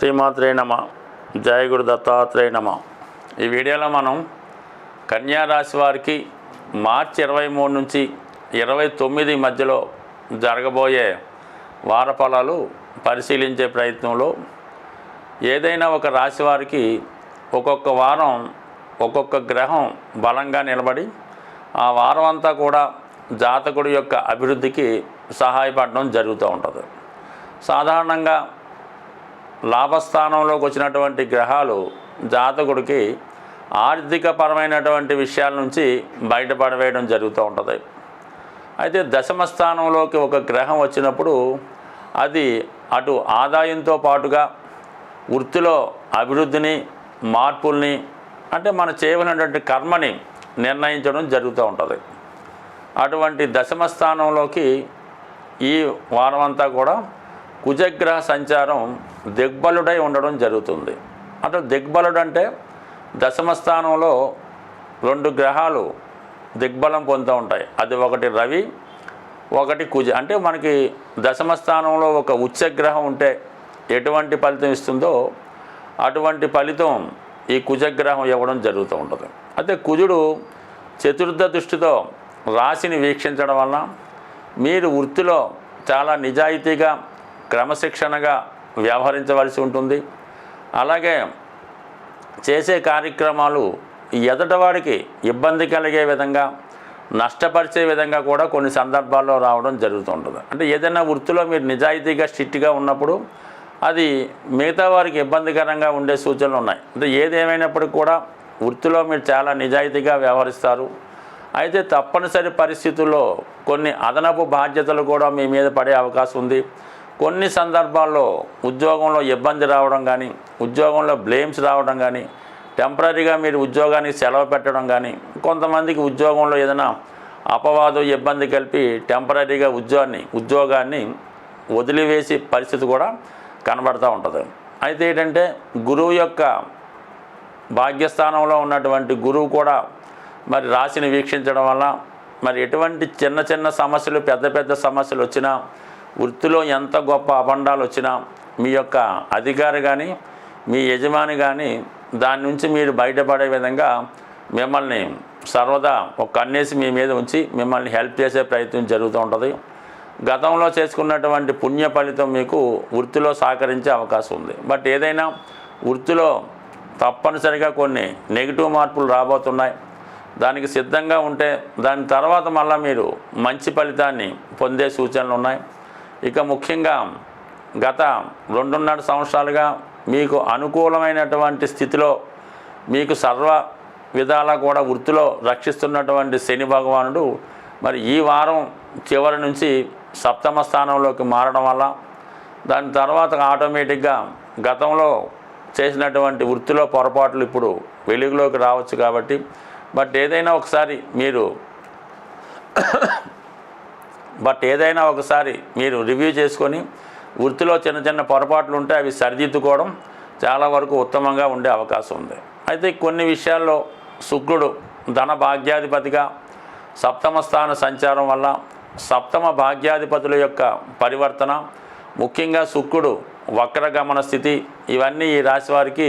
శ్రీమాత్రే నమ. జయ గురు దత్తాత్రేయ నమ. ఈ వీడియోలో మనం కన్యా రాశి వారికి మార్చి ఇరవై మూడు నుంచి ఇరవై తొమ్మిది మధ్యలో జరగబోయే వారఫలాలు పరిశీలించే ప్రయత్నంలో ఏదైనా ఒక రాశి వారికి ఒక్కొక్క వారం ఒక్కొక్క గ్రహం బలంగా నిలబడి ఆ వారం అంతా కూడా జాతకుడి యొక్క అభివృద్ధికి సహాయపడడం జరుగుతూ ఉంటుంది. సాధారణంగా లాభస్థానంలోకి వచ్చినటువంటి గ్రహాలు జాతకుడికి ఆర్థికపరమైనటువంటి విషయాల నుంచి బయటపడవేయడం జరుగుతూ ఉంటుంది. అయితే దశమ స్థానంలోకి ఒక గ్రహం వచ్చినప్పుడు అది అటు ఆదాయంతో పాటుగా వృత్తిలో అభివృద్ధిని మార్పుల్ని అంటే మనం చేయవలసినటువంటి కర్మని నిర్ణయించడం జరుగుతూ ఉంటుంది. అటువంటి దశమ స్థానంలోకి ఈ వారం అంతా కూడా కుజగ్రహ సంచారం దిగ్బలుడై ఉండడం జరుగుతుంది. అంటే దిగ్బలుడు అంటే దశమ స్థానంలో రెండు గ్రహాలు దిగ్బలం పొందుతూ ఉంటాయి. అది ఒకటి రవి ఒకటి కుజ. అంటే మనకి దశమ స్థానంలో ఒక ఉచ్చగ్రహం ఉంటే ఎటువంటి ఫలితం ఇస్తుందో అటువంటి ఫలితం ఈ కుజగ్రహం ఇవ్వడం జరుగుతూ ఉంటుంది. అయితే కుజుడు చతుర్థ దృష్టితో రాశిని వీక్షించడం వలన మీరు వృత్తిలో చాలా నిజాయితీగా క్రమశిక్షణగా వ్యవహరించవలసి ఉంటుంది. అలాగే చేసే కార్యక్రమాలు ఎదటవాడికి ఇబ్బంది కలిగే విధంగా నష్టపరిచే విధంగా కూడా కొన్ని సందర్భాల్లో రావడం జరుగుతుంటుంది అంటే ఏదైనా వృత్తిలో మీరు నిజాయితీగా స్ట్రిక్ట్గా ఉన్నప్పుడు అది మిగతా వారికి ఇబ్బందికరంగా ఉండే సూచనలు ఉన్నాయి. అంటే ఏదేమైనప్పటికీ కూడా వృత్తిలో మీరు చాలా నిజాయితీగా వ్యవహరిస్తారు. అయితే తప్పనిసరి పరిస్థితుల్లో కొన్ని అదనపు బాధ్యతలు కూడా మీ మీద పడే అవకాశం ఉంది. కొన్ని సందర్భాల్లో ఉద్యోగంలో ఇబ్బంది రావడం కానీ ఉద్యోగంలో బ్లేమ్స్ రావడం కానీ టెంపరీగా మీరు ఉద్యోగానికి సెలవు పెట్టడం కానీ కొంతమందికి ఉద్యోగంలో ఏదైనా అపవాదం ఇబ్బంది కలిపి టెంపరీగా ఉద్యోగాన్ని ఉద్యోగాన్ని వదిలివేసి పరిస్థితి కూడా కనబడుతూ ఉంటుంది. అయితే ఏంటంటే గురువు యొక్క భాగ్యస్థానంలో ఉన్నటువంటి గురువు కూడా మరి రాశిని వీక్షించడం వల్ల మరి ఎటువంటి చిన్న చిన్న సమస్యలు పెద్ద పెద్ద సమస్యలు వచ్చినా వృత్తిలో ఎంత గొప్ప అబండాలు వచ్చినా మీ యొక్క అధికారి కానీ మీ యజమాని కానీ దాని నుంచి మీరు బయటపడే విధంగా మిమ్మల్ని సర్వదా ఒక కన్నేసి మీ మీద ఉంచి మిమ్మల్ని హెల్ప్ చేసే ప్రయత్నం జరుగుతూ ఉంటుంది. గతంలో చేసుకున్నటువంటి పుణ్య ఫలితం మీకు వృత్తిలో సహకరించే అవకాశం ఉంది. బట్ ఏదైనా వృత్తిలో తప్పనిసరిగా కొన్ని నెగిటివ్ మార్పులు రాబోతున్నాయి. దానికి సిద్ధంగా ఉంటే దాని తర్వాత మళ్ళీ మీరు మంచి ఫలితాన్ని పొందే సూచనలు ఉన్నాయి. ఇక ముఖ్యంగా గత రెండున్నర సంవత్సరాలుగా మీకు అనుకూలమైనటువంటి స్థితిలో మీకు సర్వ విధాలా కూడా వృత్తిలో రక్షిస్తున్నటువంటి శని భగవానుడు మరి ఈ వారం చివరి నుంచి సప్తమ స్థానంలోకి మారడం వల్ల దాని తర్వాత ఆటోమేటిక్గా గతంలో చేసినటువంటి వృత్తిలో పొరపాట్లు ఇప్పుడు వెలుగులోకి రావచ్చు కాబట్టి బట్ ఏదైనా ఒకసారి మీరు బట్ ఏదైనా ఒకసారి మీరు రివ్యూ చేసుకొని వృత్తిలో చిన్న చిన్న పొరపాట్లు ఉంటే అవి సరిదిద్దుకోవడం చాలా వరకు ఉత్తమంగా ఉండే అవకాశం ఉంది. అయితే కొన్ని విషయాల్లో శుక్రుడు ధన భాగ్యాధిపతిగా సప్తమ స్థాన సంచారం వల్ల సప్తమ భాగ్యాధిపతుల యొక్క పరివర్తన ముఖ్యంగా శుక్రుడు వక్రగమన స్థితి ఇవన్నీ ఈ రాశి వారికి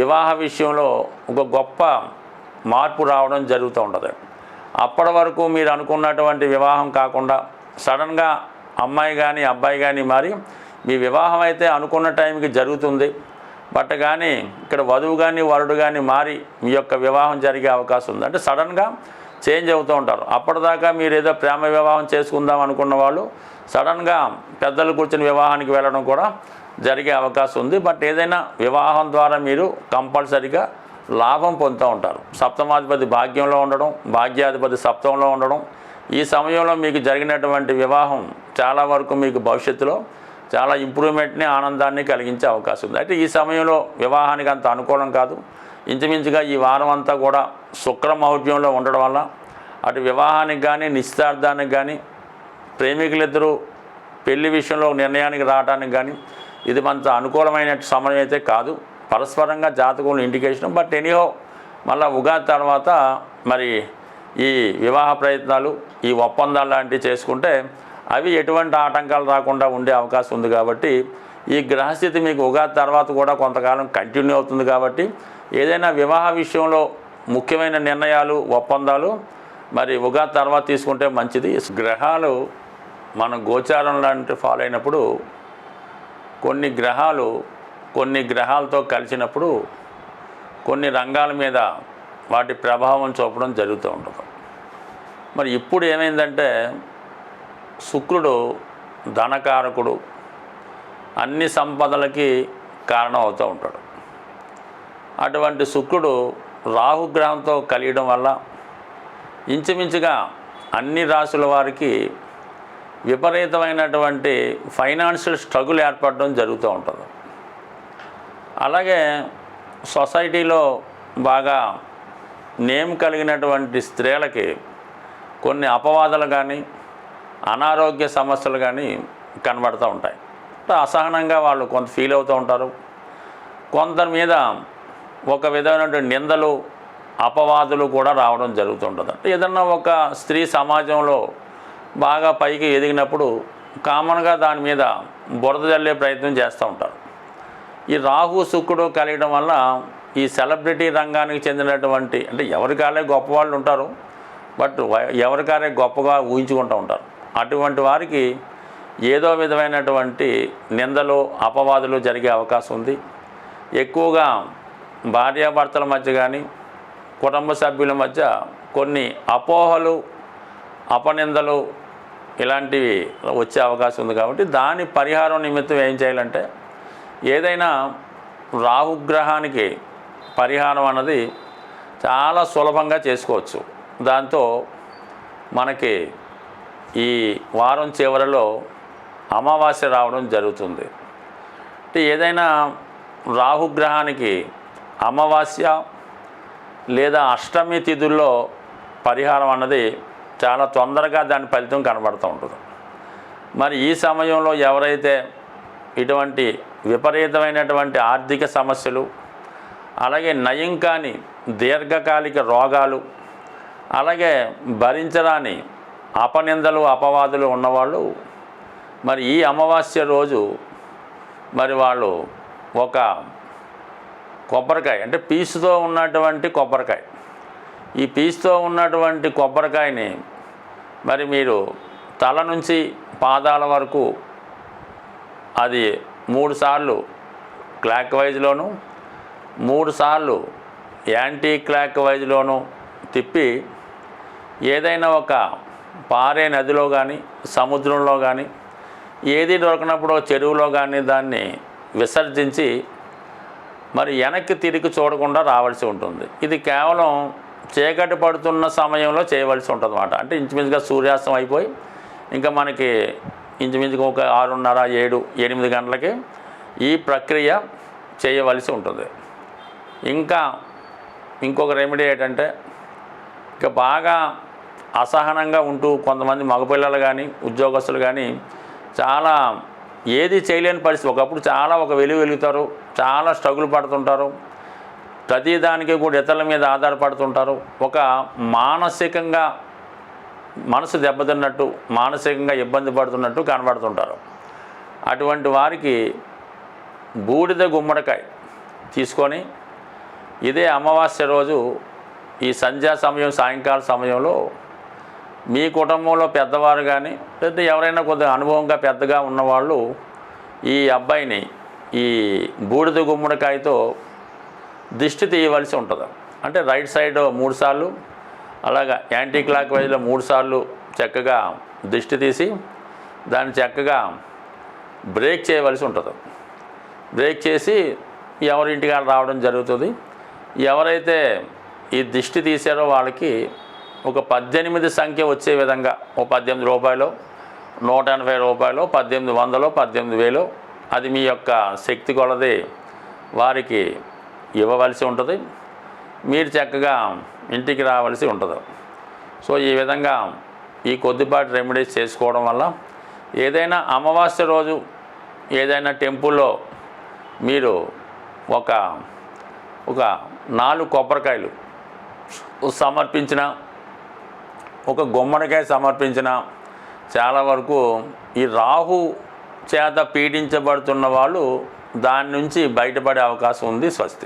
వివాహ విషయంలో ఒక గొప్ప మార్పు రావడం జరుగుతూ ఉంటుంది. అప్పటి వరకు మీరు అనుకున్నటువంటి వివాహం కాకుండా సడన్గా అమ్మాయి కానీ అబ్బాయి కానీ మారి మీ వివాహం అయితే అనుకున్న టైంకి జరుగుతుంది. బట్ కానీ ఇక్కడ వధువు కానీ వరుడు కానీ మారి మీ యొక్క వివాహం జరిగే అవకాశం ఉంది. అంటే సడన్గా చేంజ్ అవుతూ ఉంటారు. అప్పటిదాకా మీరు ఏదో ప్రేమ వివాహం చేసుకుందాం అనుకున్న వాళ్ళు సడన్గా పెద్దలు కూర్చుని వివాహానికి వెళ్ళడం కూడా జరిగే అవకాశం ఉంది. బట్ ఏదైనా వివాహం ద్వారా మీరు కంపల్సరిగా లాభం పొందుతూ ఉంటారు. సప్తమాధిపతి భాగ్యంలో ఉండడం భాగ్యాధిపతి సప్తంలో ఉండడం ఈ సమయంలో మీకు జరిగినటువంటి వివాహం చాలా వరకు మీకు భవిష్యత్తులో చాలా ఇంప్రూవ్మెంట్ని ఆనందాన్ని కలిగించే అవకాశం ఉంది. అయితే ఈ సమయంలో వివాహానికి అంత అనుకూలం కాదు. ఇంచుమించుగా ఈ వారం అంతా కూడా శుక్ర మౌఢ్యంలో ఉండడం వల్ల అటు వివాహానికి కానీ నిశ్చితార్థానికి కానీ ప్రేమికులిద్దరూ పెళ్ళి విషయంలో నిర్ణయానికి రావడానికి కానీ ఇది మంత అనుకూలమైన సమయం అయితే కాదు. పరస్పరంగా జాతకంలో ఇండికేషన్ బట్ ఎనీహో మళ్ళీ ఉగాది తర్వాత మరి ఈ వివాహ ప్రయత్నాలు ఈ ఒప్పందాలు లాంటివి చేసుకుంటే అవి ఎటువంటి ఆటంకాలు రాకుండా ఉండే అవకాశం ఉంది కాబట్టి ఈ గ్రహస్థితి మీకు ఉగాది తర్వాత కూడా కొంతకాలం కంటిన్యూ అవుతుంది కాబట్టి ఏదైనా వివాహ విషయంలో ముఖ్యమైన నిర్ణయాలు ఒప్పందాలు మరి ఉగాది తర్వాత తీసుకుంటే మంచిది. గ్రహాలు మన గోచారం లాంటి ఫాలో అయినప్పుడు కొన్ని గ్రహాలు కొన్ని గ్రహాలతో కలిసినప్పుడు కొన్ని రంగాల మీద వాటి ప్రభావం చూపడం జరుగుతూ ఉంటుంది. మరి ఇప్పుడు ఏమైందంటే శుక్రుడు ధనకారకుడు అన్ని సంపదలకి కారణం అవుతూ ఉంటాడు. అటువంటి శుక్రుడు రాహుగ్రహంతో కలియడం వల్ల ఇంచుమించుగా అన్ని రాసుల వారికి విపరీతమైనటువంటి ఫైనాన్షియల్ స్ట్రగుల్ ఏర్పడడం జరుగుతూ ఉంటుంది. అలాగే సొసైటీలో బాగా నేమ్ కలిగినటువంటి స్త్రీలకి కొన్ని అపవాదాలు కానీ అనారోగ్య సమస్యలు కానీ కనబడుతూ ఉంటాయి. అసహనంగా వాళ్ళు కొంత ఫీల్ అవుతూ ఉంటారు. కొందరి మీద ఒక విధమైనటువంటి నిందలు అపవాదులు కూడా రావడం జరుగుతుంటుంది అంటే ఏదన్నా ఒక స్త్రీ సమాజంలో బాగా పైకి ఎదిగినప్పుడు కామన్గా దాని మీద బురద జల్లే ప్రయత్నం చేస్తూ ఉంటారు. ఈ రాహు శుక్రుడు కలియడం వల్ల ఈ సెలబ్రిటీ రంగానికి చెందినటువంటి అంటే ఎవరికాలే గొప్పవాళ్ళు ఉంటారు బట్ ఎవరికారే ఎవరికాలే గొప్పగా ఊహించుకుంటూ ఉంటారు. అటువంటి వారికి ఏదో విధమైనటువంటి నిందలు అపవాదులు జరిగే అవకాశం ఉంది. ఎక్కువగా భార్యాభర్తల మధ్య కానీ కుటుంబ సభ్యుల మధ్య కొన్ని అపోహలు అపనిందలు ఇలాంటివి వచ్చే అవకాశం ఉంది కాబట్టి దాని పరిహారం నిమిత్తం ఏం చేయాలంటే ఏదైనా రాహుగ్రహానికి పరిహారం అన్నది చాలా సులభంగా చేసుకోవచ్చు. దాంతో మనకి ఈ వారం చివరిలో అమావాస్య రావడం జరుగుతుంది. అంటే ఏదైనా రాహుగ్రహానికి అమావాస్య లేదా అష్టమి తిథుల్లో పరిహారం అన్నది చాలా తొందరగా దాని ఫలితం కనబడుతూ ఉంటుంది. మరి ఈ సమయంలో ఎవరైతే ఇటువంటి విపరీతమైనటువంటి ఆర్థిక సమస్యలు అలాగే నయం కాని దీర్ఘకాలిక రోగాలు అలాగే భరించరాని అపనిందలు అపవాదులు ఉన్నవాళ్ళు మరి ఈ అమావాస్య రోజు మరి వాళ్ళు ఒక కొబ్బరికాయ అంటే పీసుతో ఉన్నటువంటి కొబ్బరికాయ. ఈ పీసుతో ఉన్నటువంటి కొబ్బరికాయని మరి మీరు తల నుంచి పాదాల వరకు అది మూడు సార్లు క్లాక్ వైజ్లోను మూడు సార్లు యాంటీ క్లాక్ వైజ్లోను తిప్పి ఏదైనా ఒక పారే నదిలో కానీ సముద్రంలో కానీ ఏది దొరకనప్పుడు చెరువులో కానీ దాన్ని విసర్జించి మరి వెనక్కి తిరిగి చూడకుండా రావాల్సి ఉంటుంది. ఇది కేవలం చీకటి పడుతున్న సమయంలో చేయవలసి ఉంటుంది అన్నమాట అంటే ఇంచుమించుగా సూర్యాస్తం అయిపోయి ఇంకా మనకి ఇంచుమించుగా ఒక ఆరున్నర ఏడు ఎనిమిది గంటలకి ఈ ప్రక్రియ చేయవలసి ఉంటుంది. ఇంకా ఇంకొక రెమెడీ ఏంటంటే ఇక బాగా అసహనంగా ఉంటూ కొంతమంది మగపిల్లలు కానీ ఉద్యోగస్తులు కానీ చాలా ఏది చేయలేని పరిస్థితి. ఒకప్పుడు చాలా ఒక వెలుగు వెలుగుతారు చాలా స్ట్రగుల్ పడుతుంటారు ప్రతిదానికి కూడా ఇతరుల మీద ఆధారపడుతుంటారు. ఒక మానసికంగా మనసు దెబ్బతిన్నట్టు మానసికంగా ఇబ్బంది పడుతున్నట్టు కనబడుతుంటారు. అటువంటి వారికి బూడిద గుమ్మడికాయ తీసుకొని ఇదే అమావాస్య రోజు ఈ సంధ్యా సమయం సాయంకాల సమయంలో మీ కుటుంబంలో పెద్దవారు కానీ లేదా ఎవరైనా కొద్దిగా అనుభవంగా పెద్దగా ఉన్నవాళ్ళు ఈ అబ్బాయిని ఈ బూడిద గుమ్మడికాయతో దిష్టి తీయవలసి ఉంటుంది. అంటే రైట్ సైడ్ మూడు సార్లు అలాగా యాంటీ క్లాక్ వైజ్లో మూడుసార్లు చక్కగా దిష్టి తీసి దాన్ని చక్కగా బ్రేక్ చేయవలసి ఉంటుంది. బ్రేక్ చేసి ఎవరింటికి రావడం జరుగుతుంది. ఎవరైతే ఈ దిష్టి తీసారో వాళ్ళకి ఒక పద్దెనిమిది సంఖ్య వచ్చే విధంగా ఓ పద్దెనిమిది రూపాయలు నూట ఎనభై రూపాయలు పద్దెనిమిది వందలు పద్దెనిమిది వేలు అది మీ యొక్క శక్తి కొలది వారికి ఇవ్వవలసి ఉంటుంది. మీరు చక్కగా ఇంటికి రావాల్సి ఉంటుంది. సో ఈ విధంగా ఈ కొద్దిపాటి రెమెడీస్ చేసుకోవడం వల్ల ఏదైనా అమావాస్య రోజు ఏదైనా టెంపుల్లో మీరు ఒక ఒక నాలుగు కొబ్బరికాయలు సమర్పించిన ఒక గుమ్మడికాయ సమర్పించిన చాలా వరకు ఈ రాహు చేత పీడించబడుతున్న వాళ్ళు దాని నుంచి బయటపడే అవకాశం ఉంది స్వస్తి.